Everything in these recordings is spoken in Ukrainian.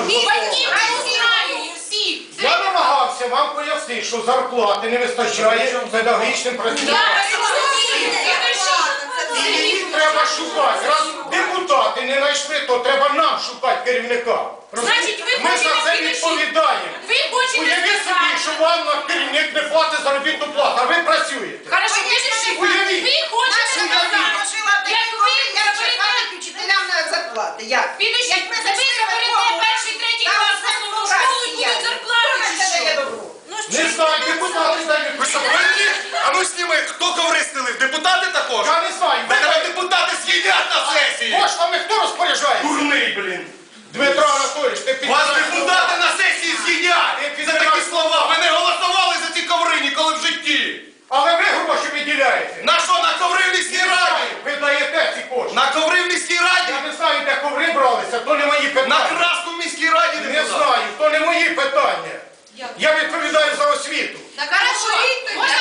Батьків. Я намагався вам пояснити, що зарплати не вистачає педагогічним працівникам. І її треба шукати. Раз депутати не знайшли, то треба нам шукати керівника. Значить, ви Ми за це відповідаємо. Ви хочете Уявіть собі, сказати. що вам на керівник не платить заробітну плату, а ви працюєте. Хорошо, вирішіть. Уявіть. Ви хочете сказати, як ви заберете Вчителям на зарплати. Як? Підождіть, Як ми ви зайшли заберете в Верховну, перший, третій там клас в все основну праці школу і є. будуть зарплати Хто чи на це дає що? добро? Не знаю, депутати дають. Ви що, певні? Ну хто коври стелив? Депутати також? Я не знаю. Та тебе депутати з'їдять на сесії! Коштами хто розпоряджає? Дурний, блін! Дмитро Анатолійович, ти Вас депутати на сесії з'їдять! За такі слова! Ви не голосували за ці коври ніколи в житті! Але ви гроші виділяєте. На що, на коври в міській раді? Ви даєте ці кошти. На коври в міській раді? Я не знаю, де коври бралися, то не мої На питання. краску в міській раді Не депутати? знаю, то не мої питання. Я відповідаю за освіту. Так хорошо, можна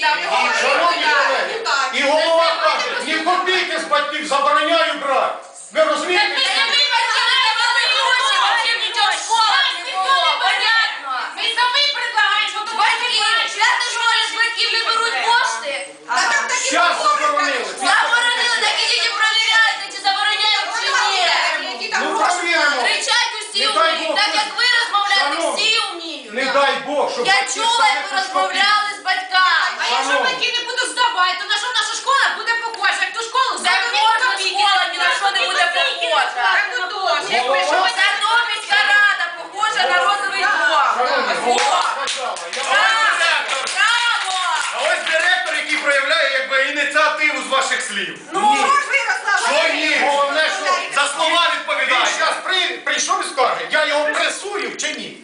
там. Шановні колеги, і голова каже, ні копійки з батьків забороняю брати. Ви розумієте? Ми самі почали давали гроші, вообще нічого в школах не було, понятно. Ми самі предлагаємо, що тут Батьки, свято школі з батьків не беруть кошти. Та там такі Щас договори, заборонили. так, Заборонили, так ідіть і провіряйте, чи забороняють, чи ні. Які там Ну, гроші. провіримо. Кричать усі Не дай вміють, Бог, так як ви розмовляти Шановні, всі вміють. Не щоб Я батьки чула, як ви розмовляли з батьками. А якщо батьки не будуть здавати, то на що наша школа буде похожа? Як ту школу Це кожна школа ні на що не буде похожа. Так ну як ви що Зато міська рада похожа на розовий дом. Голова Браво! Браво! А ось директор, який проявляє якби ініціативу з ваших слів. Ну, що ж ви Що ні? Головне, що За слова він відповідає. зараз прийшов і скаже, я його пресую чи ні,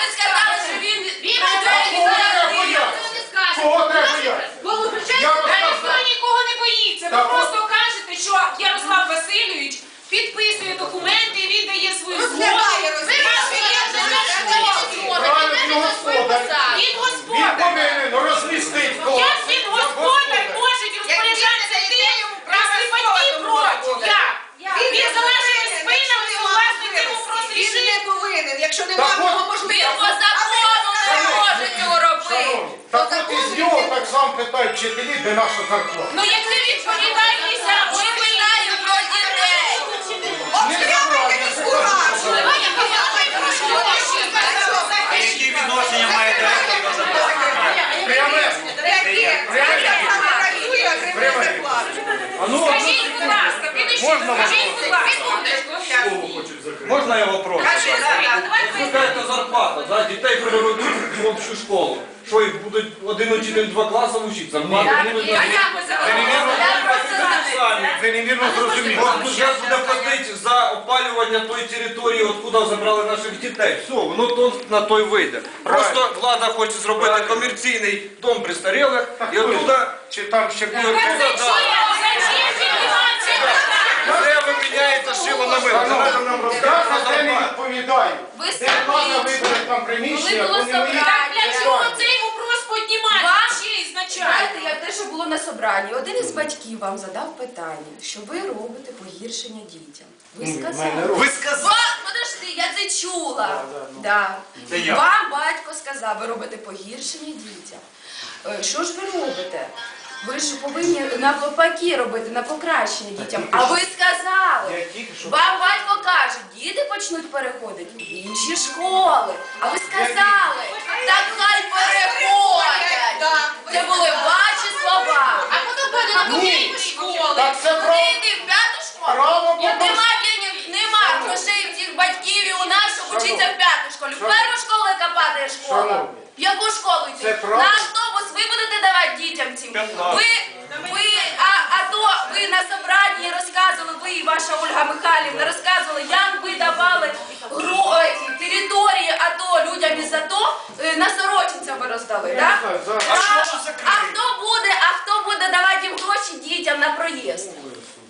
ви сказали, що він Він прийде і Кого зараз треба він. боятися? не скаже. Кого треба боятися? Я Та розказав. ніхто нікого не боїться. Ви Так, просто кажете, що Ярослав Васильович підписує документи, він дає свою згоду. Розглядає, Ви розглядає. кажете, Правильно, він господар. Він Він господар. повинен розмістити кого. Як він господар може розпоряджатися тим, якщо батьки проти? Як? Він за нашими спинами власне йому просто Він рішив. не повинен, якщо Так немає от, його Він можливості. по закону не може цього робити. Шановні, так от із нього так само питають вчителі, де наша зарплата. Ну як ви відповідаєтеся, Ми питаємо про дітей. Обстрілюйте міську раду. Давай я поясню, про що я. А які відношення має директор до зарплати? Пряме. Отримує зарплату. А ну, Скажіть, будь ласка, підійшли, Можна скажіть, будь ласка. Можна я вопрос? Кажи, да, да. Зарплата, дітей переведуть в общу школу. Що їх будуть один учитель два класи вчити? Зарплати будуть А як ви забрали? будуть самі. ви невірно зрозуміли. От бюджет буде платити за опалювання тої території, откуда забрали наших дітей. Все, воно то на той вийде. Просто влада хоче зробити комерційний дом престарілих і оттуда Чи там ще буде... Так зачем? Зачем підніматися? все виміняється шило на мило. Не треба нам Я не. Ви Де самі влада там приміщення, Коли було собрання. Так для чого цей вопрос піднімати? Вам- Ще ізначально. Знаєте, як те, що було на собранні, один із батьків вам задав питання, що ви робите погіршення дітям. Ви сказали. Ви сказали. Подожди, я це чула. Да. Це я. Вам батько сказав, ви робите погіршення дітям. Е, Що ж ви робите? Ви ж повинні навпаки робити на покращення дітям. А ви сказали, вам батько каже, діти почнуть переходити в інші школи. А ви сказали, так хай переходять. Це були ваші слова. А потім буде на копійку школи. Куди йти в п'яту школу? нема нема грошей в цих батьків і у нас, щоб вчитися в п'яту школу. В першу школу, яка падає школа. В яку школу йти? Це Ви, ви, а, а то ви на собранні розказували, ви і ваша Ольга Михайлівна розказували, як ви давали гру, е, території АТО людям із АТО, е, на Сорочинця ви роздали, так? Да? А А, що ж закрили? а хто буде, а хто буде давати їм гроші дітям на проїзд?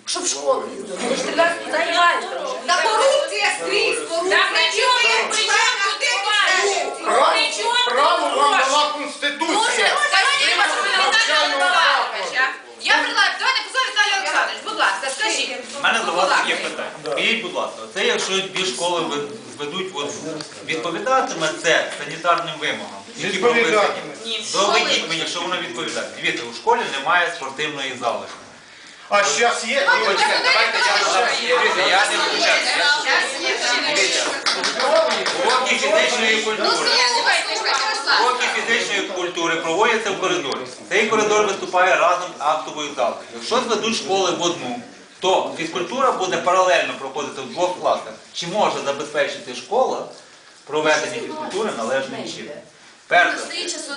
Щоб в школу їздили. Ви ж тоді займаєте вже. Та корупція скрізь, Так корупція. при чому, Член при чому тут активний буває? рух. Право, При чому право тут вам гроші? дала Дуже, Конституція. Ласка, є питання. Скажіть, будь ласка, це якщо дві школи ведуть, зведуть, от, відповідатиме це санітарним вимогам, які прописані? Відповідатиме. Доведіть мені, що воно відповідає. Дивіться, у школі немає спортивної зали. А зараз є. Давайте я Дивіться, я не включаюся. Уроки фізичної культури. Уроки фізичної культури проводяться в коридорі. Цей коридор виступає разом з актовою залою. Якщо зведуть школи в одну, то фізкультура буде паралельно проходити в двох класах. Чи може забезпечити школа проведення фізкультури належним чином? Перше,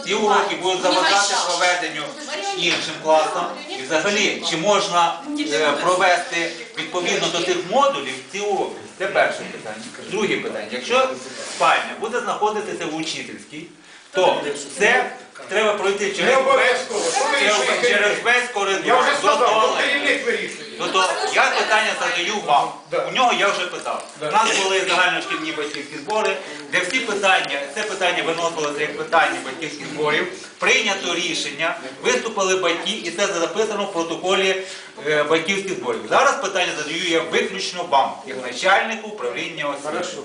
ці уроки будуть заважати проведенню іншим класам. І взагалі, чи можна е, провести відповідно до тих модулів ці уроки? Це перше питання. Друге питання. Якщо спальня буде знаходитися в учительській, то це треба пройти через обов'язково. Через, через весь коридор Я вже до сказав, туалету. керівник вирішує. Ну то я питання задаю вам. Да. У нього я вже питав. У нас були загальношкільні батьківські збори, де всі питання, це питання виносилося як питання батьківських зборів. Прийнято рішення, виступили батьки, і це записано в протоколі е, батьківських зборів. Зараз питання задаю я виключно вам, як начальнику управління освіти.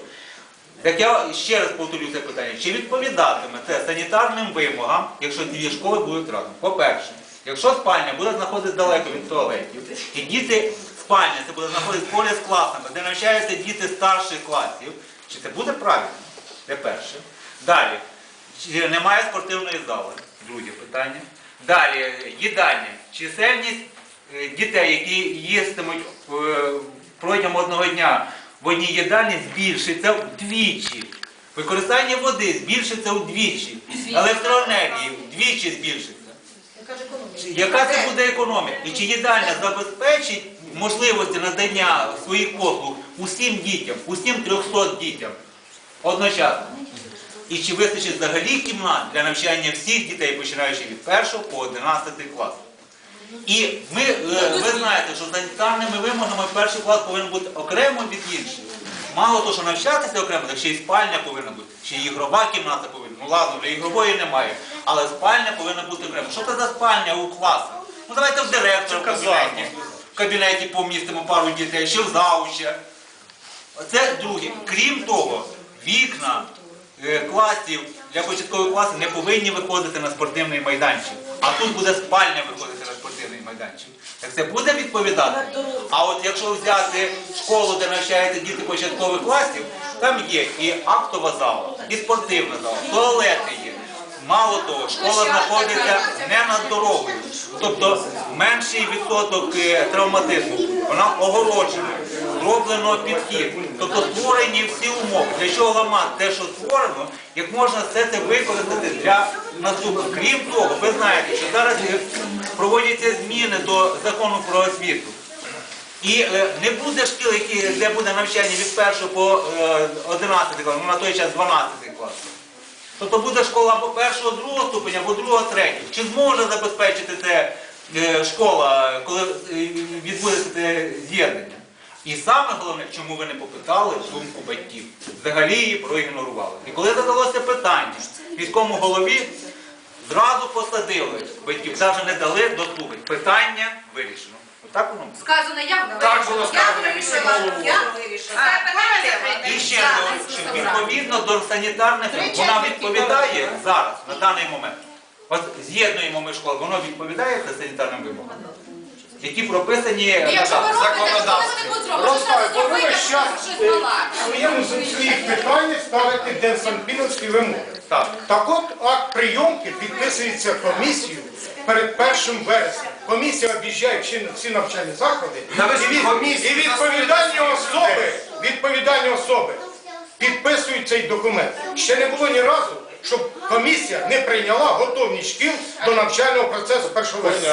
Так я ще раз повторю це питання. Чи відповідатиме це санітарним вимогам, якщо дві школи будуть разом? По-перше, якщо спальня буде знаходитися далеко від туалетів, і діти спальня це буде знаходитися поряд з класами, де навчаються діти старших класів, чи це буде правильно? Це перше. Далі, чи немає спортивної зали? Друге питання. Далі, їдальня. Чисельність е, дітей, які їстимуть е, протягом одного дня в одній їдальні збільшиться вдвічі. Використання води збільшиться вдвічі. Електроенергії вдвічі збільшиться. Яка це буде економія? І чи їдальня забезпечить можливості надання своїх послуг усім дітям, усім 300 дітям одночасно? І чи вистачить взагалі кімнат для навчання всіх дітей, починаючи від 1 по 11 клас? І ми, е, ви знаєте, що санітарними вимогами перший клас повинен бути окремо від інших. Мало того, що навчатися окремо, так ще й спальня повинна бути, ще й ігрова кімната повинна. Ну ладно, вже ігрової немає, але спальня повинна бути окремо. Що це за спальня у класах? Ну давайте в директора в кабінеті. В кабінеті помістимо пару дітей, ще в зауча. Це друге. Крім того, вікна е, класів для початкових класів не повинні виходити на спортивний майданчик. А тут буде спальня виходити майданчик. Так це буде відповідати? А от якщо взяти школу, де навчаються діти початкових класів, там є і актова зала, і спортивна зала, туалети є. Мало того, школа знаходиться не над дорогою, тобто менший відсоток е, травматизму. Вона огороджена, зроблено підхід, тобто створені всі умови. Для чого ламати те, що створено, як можна все це використати для наступного. Крім того, ви знаєте, що зараз е, проводяться зміни до закону про освіту. І е, не буде шкіл, які, де буде навчання від 1 по е, 11 клас, ну на той час 12 клас. Тобто буде школа або першого, другого ступеня, або другого, третього. Чи зможе забезпечити це е, школа, коли е, відбудеться це з'єднання? І саме головне, чому ви не попитали думку батьків, взагалі її проігнорували. І коли задалося питання міському голові, зразу посадили батьків, навіть не дали дослухати. Питання вирішено. Отак воно. було. Сказано, я Так було сказано вирішила. міському Я вирішила. І ще що відповідно до санітарних вимог, вона відповідає зараз, на даний момент. От з'єднуємо ми школи, воно відповідає за санітарним вимогам, які прописані так, Розкажу, ви в своєму своїх питаннях ставите денсанпіновські вимоги. Так. Так от акт прийомки підписується комісією перед 1 вересня. Комісія об'їжджає всі, всі навчальні заклади і, від- і відповідальні особи, відповідальні особи підписують цей документ. Ще не було ні разу, щоб комісія не прийняла готовність шкіл до навчального процесу першого вересня.